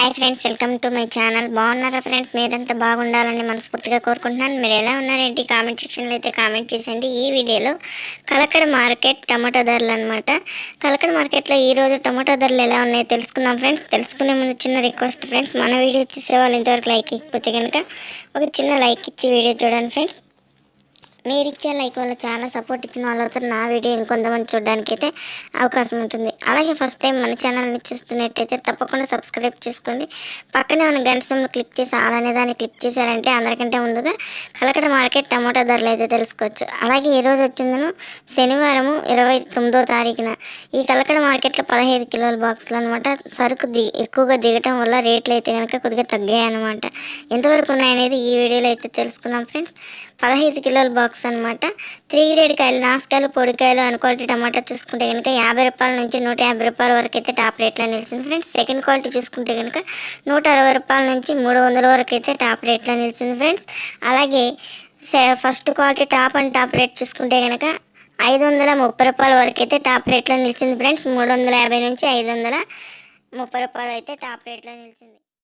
Hi friends welcome to my channel బాగున్నారా friends మీరంతా బాగుండాలని మనస్ఫూర్తిగా కోరుకుంటున్నాను. మీరు ఎలా ఉన్నారేంటి కామెంట్ సెక్షన్లో అయితే కామెంట్ చేసేయండి. ఈ వీడియోలో కలకడ మార్కెట్ టమాటో ధరలు అనమాట కలకడ మార్కెట్లో ఈరోజు టమాటో ధరలు ఎలా ఉన్నాయో తెలుసుకుందాం ఫ్రెండ్స్ తెలుసుకునే ముందు చిన్న రిక్వెస్ట్ ఫ్రెండ్స్ మన వీడియో చూసే వాళ్ళు ఇంతవరకు లైక్ ఇకపోతే కనుక ఒక చిన్న లైక్ ఇచ్చి వీడియో చూడండి ఫ్రెండ్స్ మీరు ఇచ్చే లైక్ వల్ల చాలా సపోర్ట్ ఇచ్చిన వాళ్ళతో నా వీడియో ఇంకొంతమంది చూడడానికి అయితే అవకాశం ఉంటుంది. అలాగే ఫస్ట్ టైం మన ఛానల్ని చూస్తున్నట్టయితే తప్పకుండా సబ్స్క్రైబ్ చేసుకోండి. పక్కనే ఉన్న గంట క్లిక్ చేసి అలానే దాన్ని క్లిక్ చేశారంటే అందరికంటే ముందుగా కలకడ మార్కెట్ టమాటా ధరలు అయితే తెలుసుకోవచ్చు. అలాగే ఈరోజు వచ్చిందను శనివారము ఇరవై తొమ్మిదో తారీఖున. ఈ కలకడ మార్కెట్లో పదహైదు కిలోల బాక్సులు అనమాట సరుకు ది ఎక్కువగా దిగటం వల్ల రేట్లు అయితే కనుక కొద్దిగా తగ్గాయి అనమాట ఎంతవరకు ఉన్నాయనేది ఈ వీడియోలో అయితే తెలుసుకుందాం ఫ్రెండ్స్. పదహైదు కిలోల బాక్స్ అనమాట త్రీ గ్రేడ్ కాయలు నాసుకాయలు పొడికాయలు అన్ క్వాలిటీ టమాటా చూసుకుంటే కనుక యాభై రూపాయల నుంచి నూట యాభై రూపాయల వరకు అయితే టాప్ రేట్లో నిలిచింది ఫ్రెండ్స్ సెకండ్ క్వాలిటీ చూసుకుంటే కనుక నూట అరవై రూపాయల నుంచి మూడు వందల వరకు అయితే టాప్ రేట్లో నిలిచింది ఫ్రెండ్స్ అలాగే first quality top and top rate చూసుకుంటే కనుక ఐదు వందల ముప్పై రూపాయల వరకు అయితే టాప్ రేట్లో నిలిచింది ఫ్రెండ్స్ మూడు వందల యాభై నుంచి ఐదు వందల ముప్పై రూపాయలు అయితే టాప్ రేట్లో నిలిచింది.